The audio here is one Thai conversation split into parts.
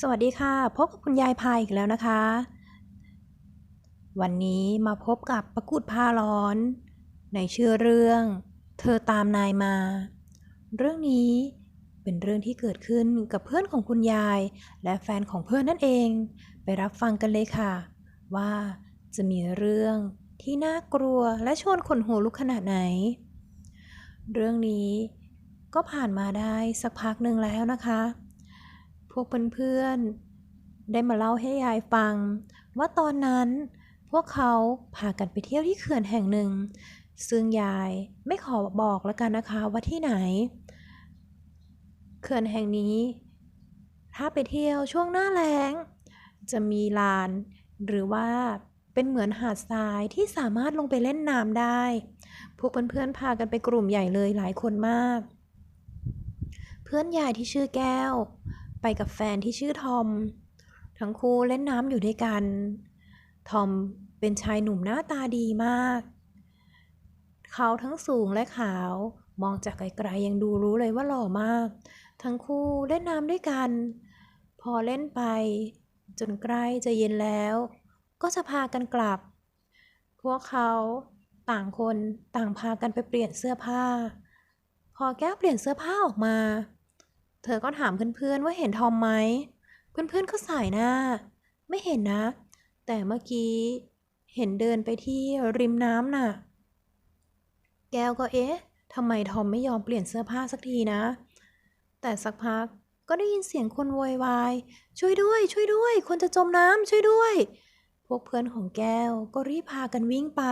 สวัสดีค่ะพบกับคุณยายพายอีกแล้วนะคะ วันนี้มาพบกับประกุดพาร้อน ในชื่อเรื่อง เธอตามนายมา เรื่องนี้เป็นเรื่องที่เกิดขึ้นกับเพื่อนของคุณยาย และแฟนของเพื่อนนั่นเอง ไปรับฟังกันเลยค่ะ ว่าจะมีเรื่องที่น่ากลัวและชวนขนหัวลุกขนาดไหน เรื่องนี้ก็ผ่านมาได้สักพักหนึ่งแล้วนะคะ พวกเพื่อนๆ ได้มาเล่าให้ยายฟัง ว่าตอนนั้นพวกเขาพากันไปเที่ยวที่เขื่อนแห่งหนึ่ง ซึ่งยายไม่ขอบอกแล้วกันนะคะว่าที่ไหน เขื่อนแห่งนี้ ถ้าไปเที่ยวช่วงหน้าแล้ง จะมีลาน หรือว่าเป็นเหมือนหาดทรายที่สามารถลงไปเล่นน้ำได้ พวกเพื่อนๆพากันไปกลุ่มใหญ่เลยหลายคนมาก เพื่อนยายที่ชื่อแก้ว ไปกับแฟนที่ชื่อทอม ทั้งคู่เล่นน้ำอยู่ด้วยกัน ทอมเป็นชายหนุ่มหน้าตาดีมาก เขาทั้งสูงและขาว มองจากไกลๆยังดูรู้เลยว่าหล่อมาก ทั้งคู่เล่นน้ำด้วยกัน พอเล่นไป จนใกล้จะเย็นแล้ว ก็จะพากันกลับ พวกเขาต่างคนต่างพากันไปเปลี่ยนเสื้อผ้า พอแก้วเปลี่ยนเสื้อผ้าออกมา เธอก็ถามเพื่อนๆว่าเห็นทอมไหม เพื่อนๆก็สายหน้า ไม่เห็นนะ แต่เมื่อกี้ เห็นเดินไปที่ริมน้ำน่ะ แก้วก็เอ๊ะทำไมทอมไม่ยอมเปลี่ยนเสื้อผ้าสักทีนะ แต่สักพักก็ได้ยินเสียงคนโวยวาย ช่วยด้วย ช่วยด้วย คนจะจมน้ำช่วยด้วย พวกเพื่อนของแก้วก็รีบพากันวิ่งไป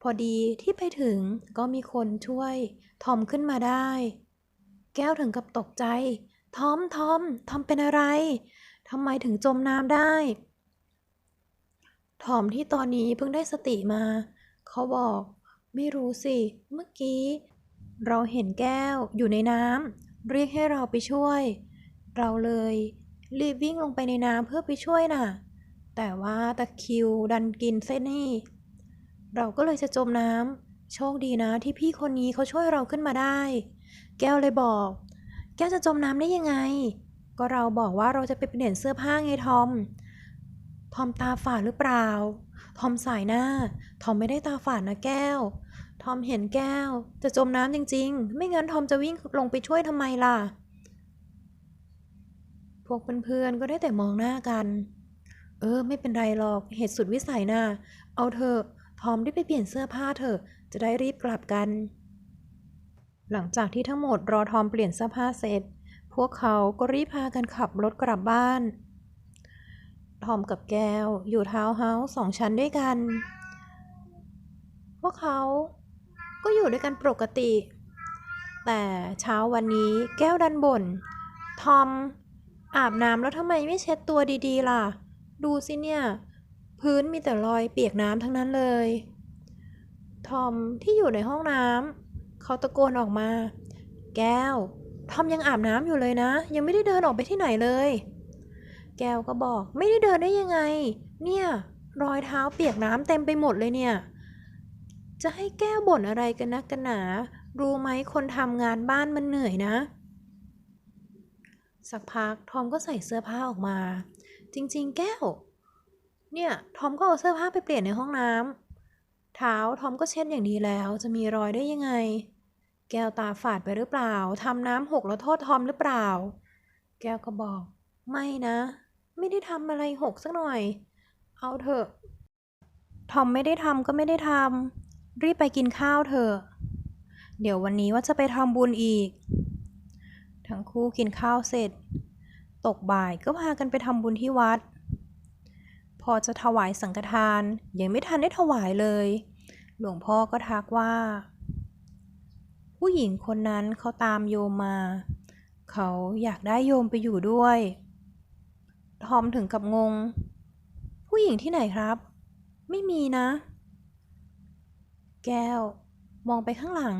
พอดีที่ไปถึงก็มีคนช่วยทอมขึ้นมาได้ แก้วถึงกับตกใจ ทอม ทอม ทอมเป็นอะไร ทำไมถึงจมน้ำได้ ทอมที่ตอนนี้เพิ่งได้สติมา เขาบอก ไม่รู้สิ เมื่อกี้ เราเห็นแก้วอยู่ในน้ำ เรียกให้เราไปช่วย เราเลย รีบวิ่งลงไปในน้ำเพื่อไปช่วยน่ะ แต่ว่าตะคิวดันกินเส้นนี่ เราก็เลยจะจมน้ำ โชคดีนะที่พี่คนนี้เขาช่วยเราขึ้นมาได้ แก้วเลยบอก แก้วจะจมน้ำได้ยังไง ก็เราบอกว่าเราจะไปเปลี่ยนเสื้อผ้าไงทอม ทอมตาฝาดหรือเปล่า ทอมสายหน้า ทอมไม่ได้ตาฝาดนะแก้ว ทอมเห็นแก้ว จะจมน้ำจริง ๆ ไม่งั้นทอมจะวิ่งลงไปช่วยทำไมล่ะ พวกเพื่อนๆก็ได้แต่มองหน้ากัน เออ ไม่เป็นไรหรอก เหตุสุดวิสัยน่ะเอาเถอะทอมได้ไปเปลี่ยนเสื้อผ้าเถอะ จะได้รีบกลับกัน หลังจากที่ทั้งหมดรอทอมเปลี่ยนเสื้อผ้าเสร็จ พวกเขาก็รีบพากันขับรถกลับบ้าน ทอมกับแก้วอยู่ทาวน์เฮาส์สองชั้นด้วยกัน พวกเขาก็อยู่ด้วยกันปกติ แต่เช้าวันนี้แก้วดันบ่น ทอม อาบน้ำแล้วทำไมไม่เช็ดตัวดีๆ ล่ะ ดูสิเนี่ย พื้นมีแต่รอยเปียกน้ำทั้งนั้นเลย ทอมที่อยู่ในห้องน้ำ เขาตะโกนออกมา แก้ว ทอมยังอาบน้ำอยู่เลยนะ ยังไม่ได้เดินออกไปที่ไหนเลย แก้วก็บอก ไม่ได้เดินได้ยังไง เนี่ย รอยเท้าเปียกน้ำเต็มไปหมดเลยเนี่ย จะให้แก้วบ่นอะไรกันนักกันหนา รู้ไหมคนทำงานบ้านมันเหนื่อยนะ สักพักทอมก็ใส่เสื้อผ้าออกมา จริง ๆ แก้ว เนี่ย ทอมก็เอาเสื้อผ้าไปเปลี่ยนในห้องน้ำ เท้าทอมก็เช็ดอย่างดีแล้ว จะมีรอยได้ยังไง แก้วตาฝาดไปหรือเปล่าทำน้ำหกแล้วโทษทอมหรือเปล่า แก้วก็บอก ไม่นะ ไม่ได้ทำอะไรหกสักหน่อย เอาเถอะ ทอมไม่ได้ทำก็ไม่ได้ทำรีบไปกินข้าวเถอะ เดี๋ยววันนี้ว่าจะไปทำบุญอีก ทั้งคู่กินข้าวเสร็จ ตกบ่ายก็พากันไปทำบุญที่วัด อจะถวายสังฆทาน ยังไม่ทันได้ถวายเลย หลวงพ่อก็ทักว่า ผู้หญิงคนนั้นเขาตามโยมมา เขาอยากได้โยมไปอยู่ด้วยทอมถึงกับงง ผู้หญิงที่ไหนครับ ไม่มีนะ แก้ว มองไปข้างหลัง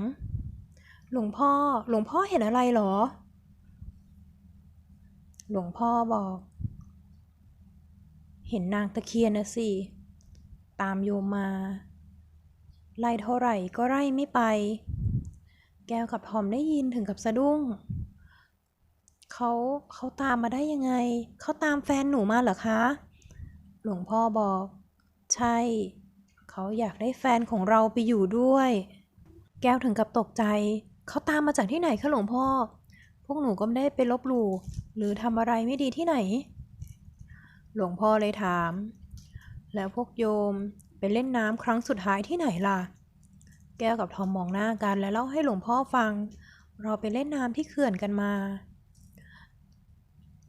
หลวงพ่อ หลวงพ่อเห็นอะไรเหรอ หลวงพ่อบอก เห็นนางตะเคียนนะสิ ตามโยมมา ไล่เท่าไหร่ก็ไล่ไม่ไป แก้วกับทอมได้ยินถึงกับสะดุ้งเขเขาเขาตามมาได้ยังไง เขาตามแฟนหนูมาเหรอคะ หลวงพ่อบอก ใช่ เขาอยากได้แฟนของเราไปอยู่ด้วย แก้วถึงกับตกใจ เขาตามมาจากที่ไหนคะหลวงพ่อ พวกหนูก็ไม่ได้ไปลบหลู่หรือทำอะไรไม่ดีที่ไหน หลวงพ่อเลยถาม แล้วพวกโยมไปเล่นน้ำครั้งสุดท้ายที่ไหนล่ะ แก้วกับทอมมองหน้ากันแล้วเล่าให้หลวงพ่อฟัง เราไปเล่นน้ำที่เขื่อนกันมา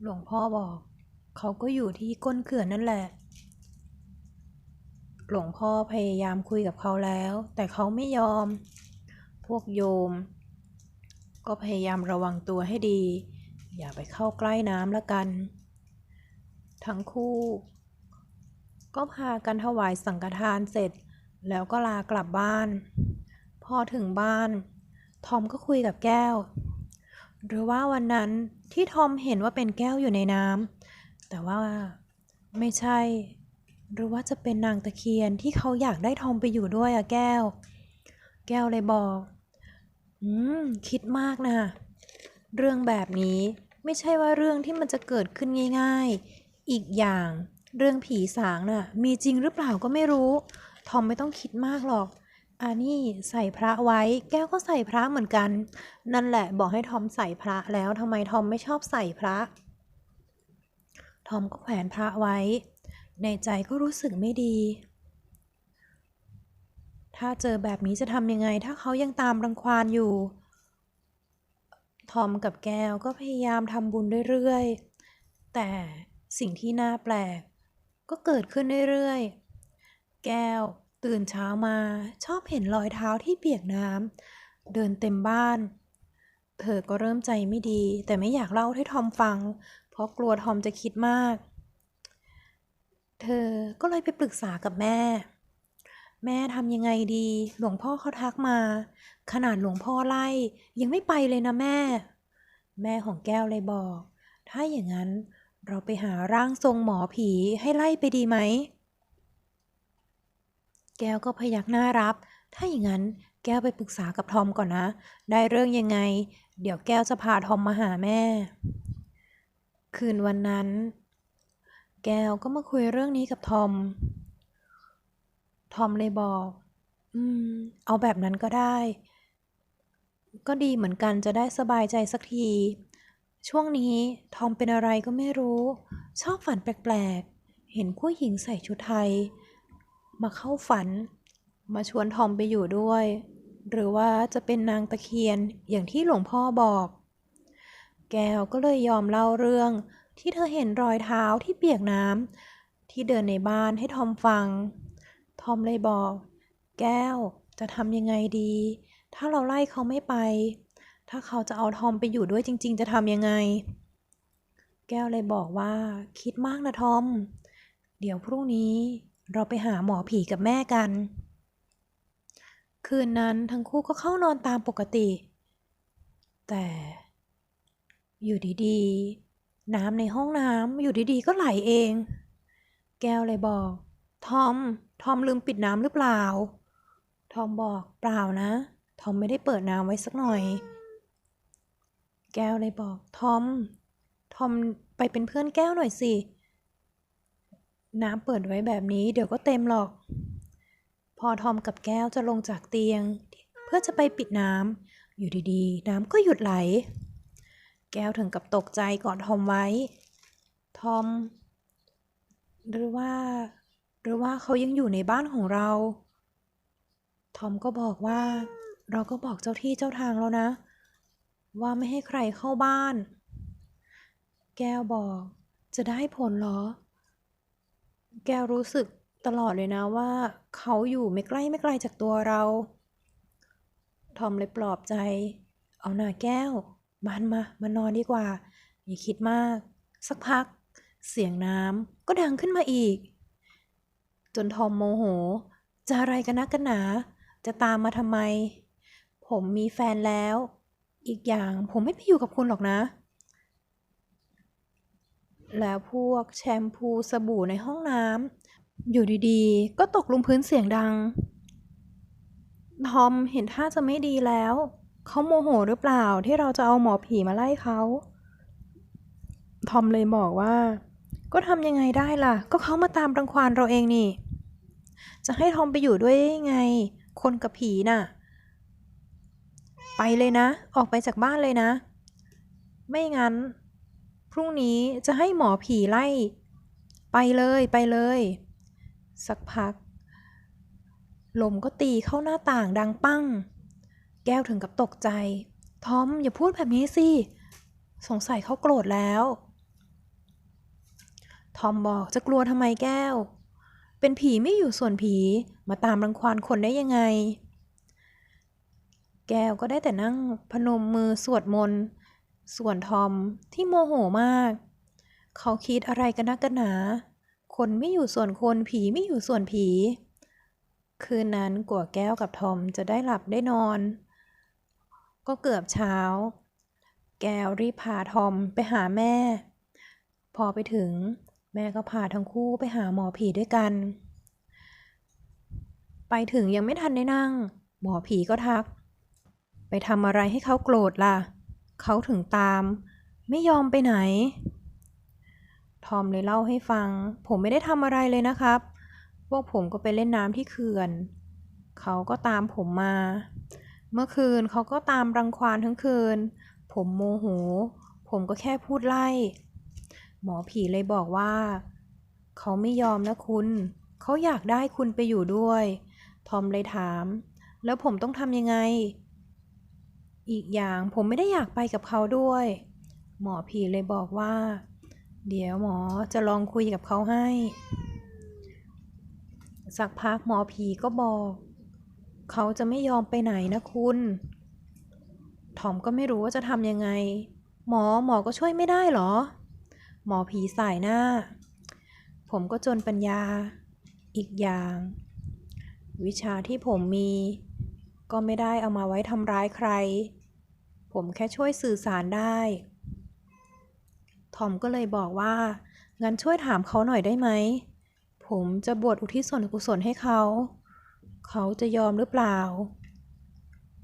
หลวงพ่อบอก เขาก็อยู่ที่ก้นเขื่อนนั่นแหละ หลวงพ่อพยายามคุยกับเขาแล้ว แต่เขาไม่ยอม พวกโยม ก็พยายามระวังตัวให้ดี อย่าไปเข้าใกล้น้ำละกัน ทั้งคู่ ก็พากันถวายสังฆทานเสร็จ แล้วก็ลากลับบ้าน พอถึงบ้าน ทอมก็คุยกับแก้ว หรือว่าวันนั้นที่ทอมเห็นว่าเป็นแก้วอยู่ในน้ำแต่ว่าไม่ใช่ หรือว่าจะเป็นนางตะเคียนที่เขาอยากได้ทอมไปอยู่ด้วยอะแก้ว แก้วเลยบอก อืม คิดมากนะ เรื่องแบบนี้ไม่ใช่ว่าเรื่องที่มันจะเกิดขึ้นง่าย อีกอย่าง เรื่องผีสางน่ะ มีจริงหรือเปล่าก็ไม่รู้ ทอมไม่ต้องคิดมากหรอกอันนี้ใส่พระไว้ แก้วก็ใส่พระเหมือนกัน นั่นแหละบอกให้ทอมใส่พระแล้วทำไมทอมไม่ชอบใส่พระ ทอมก็แขวนพระไว้ ในใจก็รู้สึกไม่ดี ถ้าเจอแบบนี้จะทำยังไง ถ้าเขายังตามรังควานอยู่ ทอมกับแก้วก็พยายามทำบุญเรื่อยๆ แต่ สิ่งที่น่าแปลก ก็เกิดขึ้นเรื่อยๆ แก้ว ตื่นเช้ามาชอบเห็นรอยเท้าที่เปียกน้ำเดินเต็มบ้าน เธอก็เริ่มใจไม่ดี แต่ไม่อยากเล่าให้ทอมฟัง เพราะกลัวทอมจะคิดมาก เธอก็เลยไปปรึกษากับแม่ แม่ทำยังไงดี หลวงพ่อเขาทักมา ขนาดหลวงพ่อไล่ยังไม่ไปเลยนะแม่ แม่ของแก้วเลยบอก ถ้าอย่างนั้น เราไปหาร่างทรงหมอผีให้ไล่ไปดีไหม แก้วก็พยักหน้ารับ ถ้าอย่างนั้นแก้วไปปรึกษากับทอมก่อนนะ ได้เรื่องยังไง เดี๋ยวแก้วจะพาทอมมาหาแม่ คืนวันนั้น แก้วก็มาคุยเรื่องนี้กับทอม ทอมเลยบอก อืม เอาแบบนั้นก็ได้ ก็ดีเหมือนกันจะได้สบายใจสักที ช่วงนี้ทอมเป็นอะไรก็ไม่รู้ ชอบฝันแปลกๆ เห็นผู้หญิงใส่ชุดไทย มาเข้าฝัน มาชวนทอมไปอยู่ด้วย หรือว่าจะเป็นนางตะเคียนอย่างที่หลวงพ่อบอก แก้วก็เลยยอมเล่าเรื่อง ที่เธอเห็นรอยเท้าที่เปียกน้ำที่เดินในบ้านให้ทอมฟัง ทอมเลยบอก แก้วจะทำยังไงดี ถ้าเราไล่เขาไม่ไป ถ้าเขาจะเอาทอมไปอยู่ด้วยจริง ๆ จะทำยังไง แก้วเลยบอกว่า คิดมากนะทอม เดี๋ยวพรุ่งนี้เราไปหาหมอผีกับแม่กัน คืนนั้นทั้งคู่ก็เข้านอนตามปกติ แต่อยู่ดีๆ น้ำในห้องน้ำอยู่ดีๆ ก็ไหลเอง แก้วเลยบอก ทอม ทอมลืมปิดน้ำหรือเปล่า ทอมบอกเปล่านะ ทอมไม่ได้เปิดน้ำไว้สักหน่อย แก้วเลยบอก ทอม ทอมไปเป็นเพื่อนแก้วหน่อยสิ น้ำเปิดไว้แบบนี้เดี๋ยวก็เต็มหรอก พอทอมกับแก้วจะลงจากเตียง เพื่อจะไปปิดน้ำอยู่ดีๆ น้ำก็หยุดไหล แก้วถึงกับตกใจกอดทอมไว้ ทอม หรือว่า หรือว่าเขายังอยู่ในบ้านของเรา ทอมก็บอกว่า เราก็บอกเจ้าที่เจ้าทางแล้วนะ ว่าไม่ให้ใครเข้าบ้าน แก้วบอก จะได้ผลเหรอ แก้วรู้สึกตลอดเลยนะว่า เขาอยู่ไม่ใกล้ไม่ไกลจากตัวเรา ทอมเลยปลอบใจ เอาหน่าแก้วมานมา มานอนดีกว่า อย่าคิดมาก สักพัก เสียงน้ำก็ดังขึ้นมาอีก จนทอมโมโห จะอะไรกันนะกันหนา จะตามมาทำไม ผมมีแฟนแล้ว อีกอย่างผมไม่ไปอยู่กับคุณหรอกนะ แล้วพวกแชมพูสบู่ในห้องน้ำอยู่ดีๆ ก็ตกลงพื้นเสียงดัง ทอมเห็นท่าจะไม่ดีแล้ว เขาโมโหหรือเปล่าที่เราจะเอาหมอผีมาไล่เขา ทอมเลยบอกว่า ก็ทำยังไงได้ล่ะ ก็เขามาตามรังควานเราเองนี่ จะให้ทอมไปอยู่ด้วยได้ยังไง คนกับผีน่ะ ไปเลยนะ ออกไปจากบ้านเลยนะ ไม่งั้น พรุ่งนี้จะให้หมอผีไล่ ไปเลยไปเลย สักพัก ลมก็ตีเข้าหน้าต่างดังปั้ง แก้วถึงกับตกใจ ทอมอย่าพูดแบบนี้สิ สงสัยเขาโกรธแล้ว ทอมบอกจะกลัวทำไมแก้ว เป็นผีไม่อยู่ส่วนผี มาตามรังควานคนได้ยังไง แก้วก็ได้แต่นั่งพนมมือสวดมนต์ส่วนทอมที่โมโหมาก เขาคิดอะไรกันนักกันหนา คนไม่อยู่ส่วนคนผีไม่อยู่ส่วนผี คืนนั้นกัวแก้วกับทอมจะได้หลับได้นอน ก็เกือบเช้า แก้วรีบพาทอมไปหาแม่ พอไปถึงแม่ก็พาทั้งคู่ไปหาหมอผีด้วยกัน ไปถึงยังไม่ทันได้นั่ง หมอผีก็ทัก ไปทำอะไรให้เขาโกรธล่ะ เขาถึงตาม ไม่ยอมไปไหน ทอมเลยเล่าให้ฟัง ผมไม่ได้ทำอะไรเลยนะครับ พวกผมก็ไปเล่นน้ำที่เขื่อน เขาก็ตามผมมา เมื่อคืนเขาก็ตามรังควานทั้งคืน ผมโมโห ผมก็แค่พูดไล่ หมอผีเลยบอกว่า เขาไม่ยอมนะคุณ เขาอยากได้คุณไปอยู่ด้วย ทอมเลยถาม แล้วผมต้องทำยังไง อีกอย่างผมไม่ได้อยากไปกับเขาด้วย หมอผีเลยบอกว่า เดี๋ยวหมอจะลองคุยกับเขาให้ สักพักหมอผีก็บอก เขาจะไม่ยอมไปไหนนะคุณทอมก็ไม่รู้ว่าจะทำยังไง หมอหมอก็ช่วยไม่ได้เหรอ หมอผีสายหน้า ผมก็จนปัญญา อีกอย่าง วิชาที่ผมมี ก็ไม่ได้เอามาไว้ทำร้ายใคร ผมแค่ช่วยสื่อสารได้ ทอมก็เลยบอกว่า งั้นช่วยถามเขาหน่อยได้ไหม ผมจะบวชอุทิศส่วนกุศลให้เขา เขาจะยอมหรือเปล่า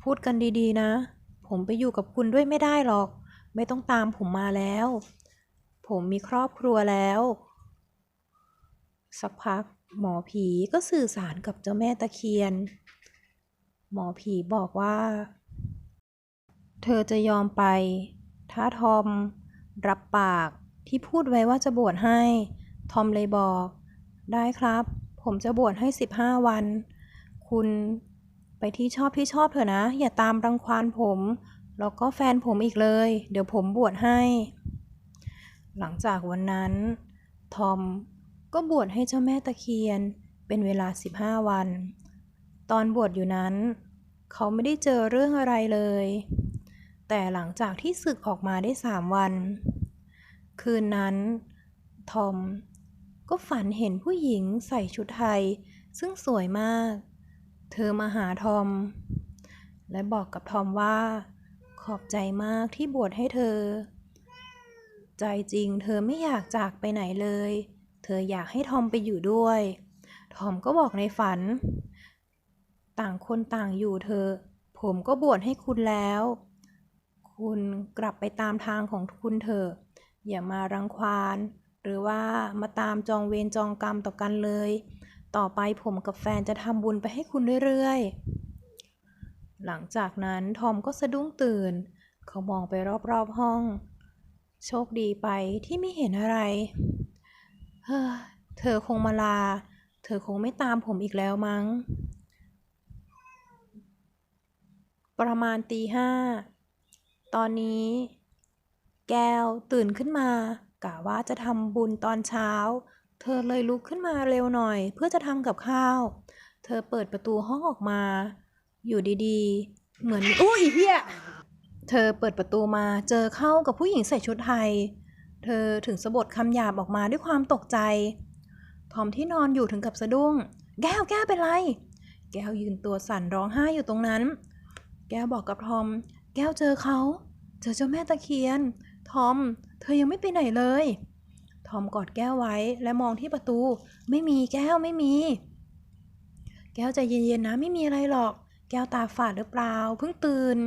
พูดกันดีๆนะ ผมไปอยู่กับคุณด้วยไม่ได้หรอก ไม่ต้องตามผมมาแล้ว ผมมีครอบครัวแล้ว สักพักหมอผีก็สื่อสารกับเจ้าแม่ตะเคียน หมอผีบอกว่า เธอจะยอมไปถ้าทอม รับปากที่พูดไว้ว่าจะบวชให้ ทอมเลยบอก ได้ครับ ผมจะบวชให้ 15 วัน คุณไปที่ชอบที่ชอบเถอะนะ อย่าตามรังควานผม แล้วก็แฟนผมอีกเลย เดี๋ยวผมบวชให้ หลังจากวันนั้น ทอมก็บวชให้เจ้าแม่ตะเคียนเป็นเวลา 15 วัน ตอนบวชอยู่นั้น เขาไม่ได้เจอเรื่องอะไรเลย แต่หลังจากที่ศึกออกมาได้สามวัน คืนนั้น ทอม ก็ฝันเห็นผู้หญิงใส่ชุดไทย ซึ่งสวยมาก เธอมาหาทอม และบอกกับทอมว่า ขอบใจมากที่บวชให้เธอ ใจจริงเธอไม่อยากจากไปไหนเลย เธออยากให้ทอมไปอยู่ด้วย ทอมก็บอกในฝัน ต่างคนต่างอยู่เธอ ผมก็บวชให้คุณแล้ว คุณกลับไปตามทางของคุณเถอะ อย่ามารังควาน หรือว่ามาตามจองเวรจองกรรมต่อกันเลย ต่อไปผมกับแฟนจะทำบุญไปให้คุณเรื่อยๆ หลังจากนั้นทอมก็สะดุ้งตื่น เขามองไปรอบๆห้อง โชคดีไปที่ไม่เห็นอะไร เฮ้อ เธอคงมาลา เธอคงไม่ตามผมอีกแล้วมั้ง ประมาณตีห้า ตอนนี้ แก้วตื่นขึ้นมากะว่าจะทำบุญตอนเช้า เธอเลยลุกขึ้นมาเร็วหน่อย เพื่อจะทำกับข้าว เธอเปิดประตูห้องออกมา อยู่ดีๆ เหมือนอุ้ยเฮียเธอเปิดประตูมาเจอเข้ากับผู้หญิงใส่ชุดไทย เธอถึงสะบดคำหยาบออกมาด้วยความตกใจ ทอมที่นอนอยู่ถึงกับสะดุ้ง แก้วแก้วเป็นไร แก้วยืนตัวสั่นร้องไห้อยู่ตรงนั้น แก้วบอกกับทอม แก้วเจอเขา เจอเจ้าแม่ตะเคียน ทอม เธอยังไม่ไปไหนเลย ทอมกอดแก้วไว้และมองที่ประตู ไม่มีแก้วไม่มี แก้วใจเย็นๆนะไม่มีอะไรหรอก แก้วตาฝาดหรือเปล่า เพิ่งตื่น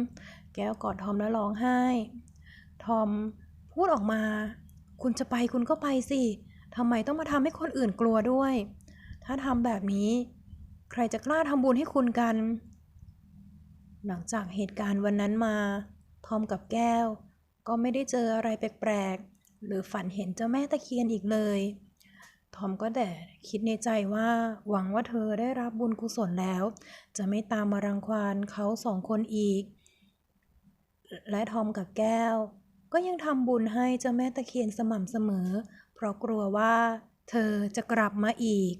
แก้วกอดทอมแล้วร้องไห้ ทอม พูดออกมา คุณจะไปคุณก็ไปสิทำไมต้องมาทำให้คนอื่นกลัวด้วย ถ้าทำแบบนี้ ใครจะกล้าทำบุญให้คุณกัน หลังจากเหตุการณ์วันนั้นมา ทอมกับแก้ว ก็ไม่ได้เจออะไรแปลกๆ หรือฝันเห็นเจ้าแม่ตะเคียนอีกเลย ทอมก็แต่คิดในใจว่าหวังว่าเธอได้รับบุญกุศลแล้ว จะไม่ตามมารังควานเขาสองคนอีก และทอมกับแก้ว ก็ยังทำบุญให้เจ้าแม่ตะเคียนสม่ำเสมอ เพราะกลัวว่าเธอจะกลับมาอีก